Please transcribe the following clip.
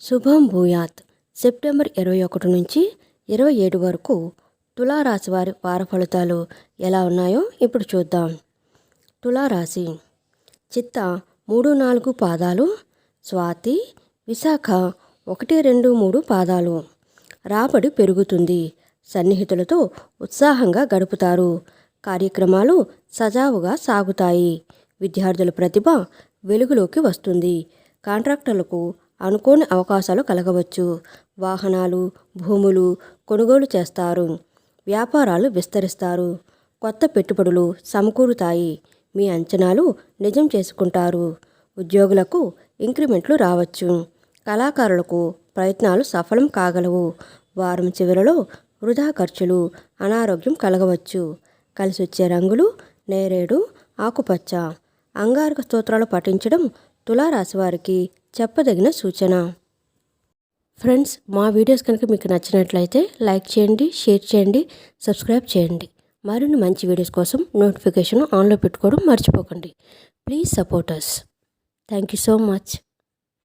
శుభం భూయాత్. సెప్టెంబర్ ఇరవై ఒకటి నుంచి ఇరవై ఏడు వరకు తులారాశి వారి వార ఫలితాలు ఎలా ఉన్నాయో ఇప్పుడు చూద్దాం. తులారాశి. చిత్త మూడు నాలుగు పాదాలు స్వాతి విశాఖ ఒకటి రెండు మూడు పాదాలు. రాబడి పెరుగుతుంది. సన్నిహితులతో ఉత్సాహంగా గడుపుతారు. కార్యక్రమాలు సజావుగా సాగుతాయి. విద్యార్థుల ప్రతిభ వెలుగులోకి వస్తుంది. కాంట్రాక్టర్లకు అనుకోని అవకాశాలు కలగవచ్చు. వాహనాలు భూములు కొనుగోలు చేస్తారు. వ్యాపారాలు విస్తరిస్తారు. కొత్త పెట్టుబడులు సమకూరుతాయి. మీ అంచనాలు నిజం చేసుకుంటారు. ఉద్యోగులకు ఇంక్రిమెంట్లు రావచ్చు. కళాకారులకు ప్రయత్నాలు సఫలం కాగలవు. వారం చివరలో వృధా ఖర్చులు అనారోగ్యం కలగవచ్చు. కలిసి వచ్చే రంగులు నేరేడు ఆకుపచ్చ అంగారక స్తోత్రాలు పఠించడం తులారాశి వారికి చెప్పదగిన సూచన. ఫ్రెండ్స్ మా వీడియోస్ కనుక మీకు నచ్చినట్లయితే లైక్ చేయండి షేర్ చేయండి సబ్స్క్రైబ్ చేయండి. మరిన్ని మంచి వీడియోస్ కోసం నోటిఫికేషన్ ఆన్లో పెట్టుకోవడం మర్చిపోకండి. Please support us thank you so much.